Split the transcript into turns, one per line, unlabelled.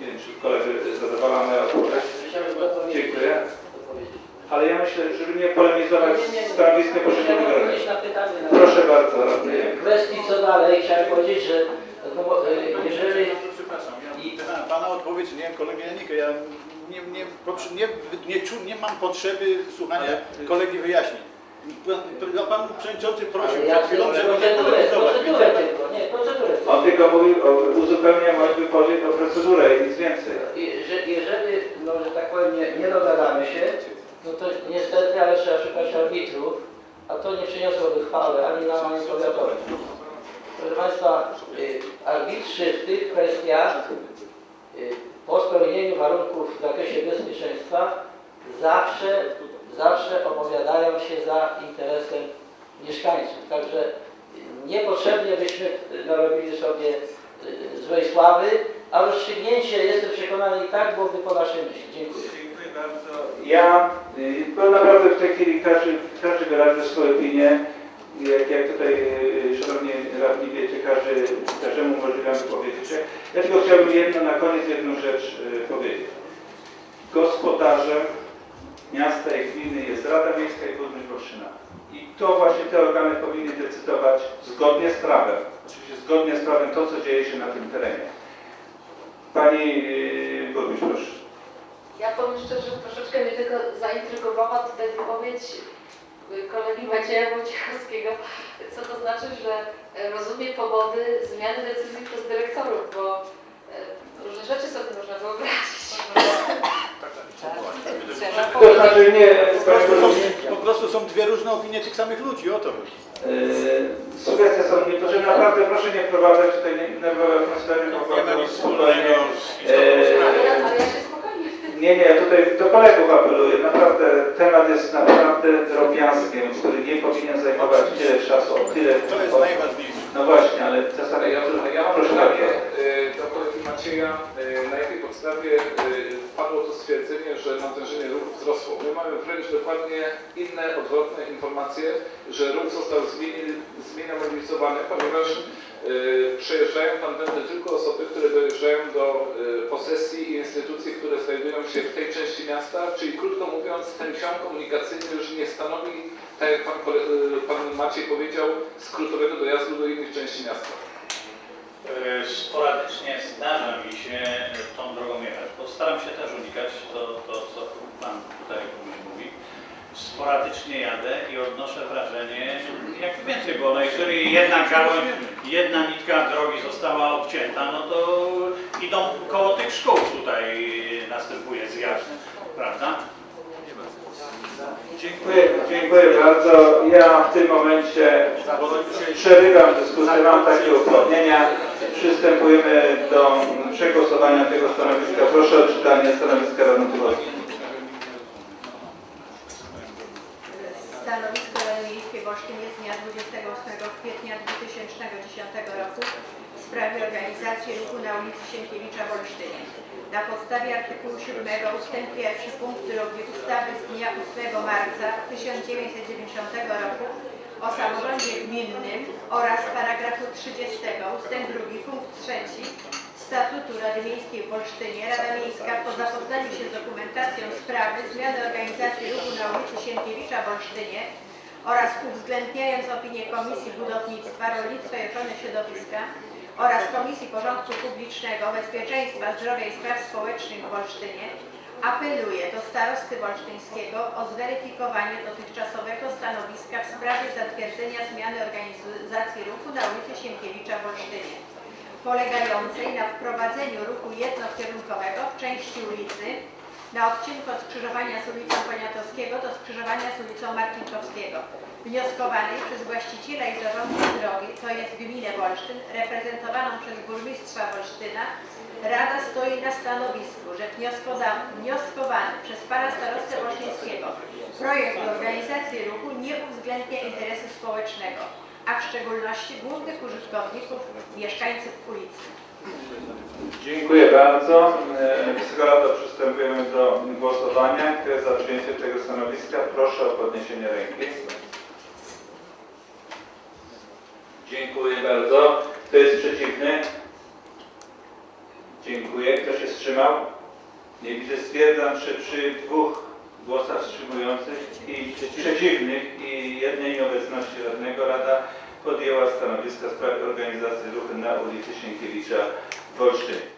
Nie wiem, czy koledzy zadowala moja odpowiedź. Dziękuję. Ale ja myślę, żeby nie polemizować z stanowiskiem poszczególnych Proszę bardzo.
W kwestii co dalej, chciałem powiedzieć, że no, e, jeżeli
przepraszam, ja pana, pana odpowiedź, nie kolegę Janika, ja nie, nie, nie, nie, czu, nie mam potrzeby słuchania kolegi wyjaśnień. Pan, pan, pan przewodniczący prosił przed chwilą, żeby nie
procedurę,
tak-
tylko, nie, procedurę.
On tylko mówił, o, uzupełnia moją wypowiedź o procedurę i nic więcej.
I że- Jeżeli, no, że tak powiem, nie, nie dogadamy się, no to niestety, ale trzeba szukać arbitrów, a to nie przyniosłoby chwały ani nam, ani powiatowi. Proszę Państwa, y, arbitrzy w tych kwestiach y, po spełnieniu warunków w zakresie bezpieczeństwa zawsze, zawsze opowiadają się za interesem mieszkańców. Także niepotrzebnie byśmy y, narobili sobie y, złej sławy, a rozstrzygnięcie, jestem przekonany, i tak byłoby po naszej myśli. Dziękuję.
Dziękuję bardzo. Ja, y, bo naprawdę w tej chwili każdy, każdy wyraził swoją opinię. Jak, jak tutaj, szanowni radni wiecie, każdy, każdemu umożliwiam wypowiedzieć się. Ja tylko chciałbym jedno, na koniec jedną rzecz powiedzieć. Gospodarzem miasta i gminy jest Rada Miejska i Burmistrz Wolszyna. I to właśnie te organy powinny decydować zgodnie z prawem. Oczywiście zgodnie z prawem to, co dzieje się na tym terenie. Pani yy, Burmistrz, proszę.
Ja powiem szczerze, troszeczkę mnie tylko zaintrygowała tutaj wypowiedź y, kolegi Macieja Wojciechowskiego, co to znaczy, że e, rozumie powody zmiany decyzji przez dyrektorów, bo e, różne rzeczy sobie można wyobrazić.
To znaczy nie,
Po prostu, są, po prostu są dwie różne opinie tych samych ludzi, o to chodzi.
yy, sugestie są niepotrzebne. Naprawdę proszę nie wprowadzać tutaj nerwowej atmosfery. bo
Nie ma nic wspólnego z
spokojnie
Nie, nie, tutaj do kolegów apeluję. Naprawdę temat jest naprawdę drobiazgiem, który nie powinien zajmować tyle czasu, o tyle.
To jest najważniejsze.
No właśnie, ale czasami...
Ja, ja mam
Proszę
do kolegi Macieja, na jakiej podstawie y, padło to stwierdzenie, że natężenie ruchu wzrosło. My mamy wręcz dokładnie inne, odwrotne informacje, że ruch został zmienializowany, ponieważ y, przejeżdżają tamtędy tylko osoby, które dojeżdżają do y, posesji i instytucji, które znajdują się w tej części miasta, czyli krótko mówiąc ten ciąg komunikacyjny już nie stanowi, tak jak pan, y, pan Maciej powiedział, skrótowego dojazdu do innych części miasta.
E, Sporadycznie zdarza mi się tą drogą jechać. Postaram się też unikać to, to co Pan tutaj mówi. Sporadycznie jadę i odnoszę wrażenie, jak więcej było. No jeżeli jedna gałąź, jedna nitka drogi została obcięta, no to idą koło tych szkół tutaj następuje zjazd, prawda?
Dziękuję, dziękuję bardzo. Ja w tym momencie przerywam dyskusję, mam takie uprawnienia. Przystępujemy do przegłosowania tego stanowiska. Proszę o czytanie stanowiska Rady Tygodni.
Stanowisko Rady Olsztynie z dnia 28 kwietnia 2010 roku w sprawie organizacji ruchu na ulicy Sienkiewicza w Olsztynie. Na podstawie artykułu 7 ust. 1 punkt 2 ustawy z dnia 8 marca 1990 roku o samorządzie gminnym oraz paragrafu 30 ust. 2 punkt 3 Statutu Rady Miejskiej w Olsztynie Rada Miejska po zapoznaniu się z dokumentacją sprawy zmiany organizacji ruchu na ulicy Sienkiewicza w Olsztynie oraz uwzględniając opinię Komisji Budownictwa, Rolnictwa i Ochrony Środowiska oraz Komisji Porządku Publicznego, Bezpieczeństwa, Zdrowia i Spraw Społecznych w Olsztynie apeluje do starosty wolsztyńskiego o zweryfikowanie dotychczasowego stanowiska w sprawie zatwierdzenia zmiany organizacji ruchu na ulicy Sienkiewicza w Olsztynie polegającej na wprowadzeniu ruchu jednokierunkowego w części ulicy na odcinku od skrzyżowania z ulicą Poniatowskiego do skrzyżowania z ulicą Marcinkowskiego, wnioskowanej przez właściciela i zarządcę drogi, to jest gminę Wolsztyn, reprezentowaną przez burmistrza Wolsztyna, Rada stoi na stanowisku, że wnioskowany przez pana starostę wolsztyńskiego projekt organizacji ruchu nie uwzględnia interesu społecznego, a w szczególności głównych użytkowników, mieszkańców ulicy.
Dziękuję bardzo. Rado, przystępujemy do głosowania. Kto jest za przyjęciem tego stanowiska? Proszę o podniesienie ręki. Dziękuję bardzo. Kto jest przeciwny? Dziękuję. Kto się wstrzymał? Nie widzę. Stwierdzam, że przy dwóch głosach wstrzymujących i przeciwnych i jednej nieobecności radnego Rada podjęła stanowisko w sprawie organizacji ruchu na ulicy Sienkiewicza w Olsztynie.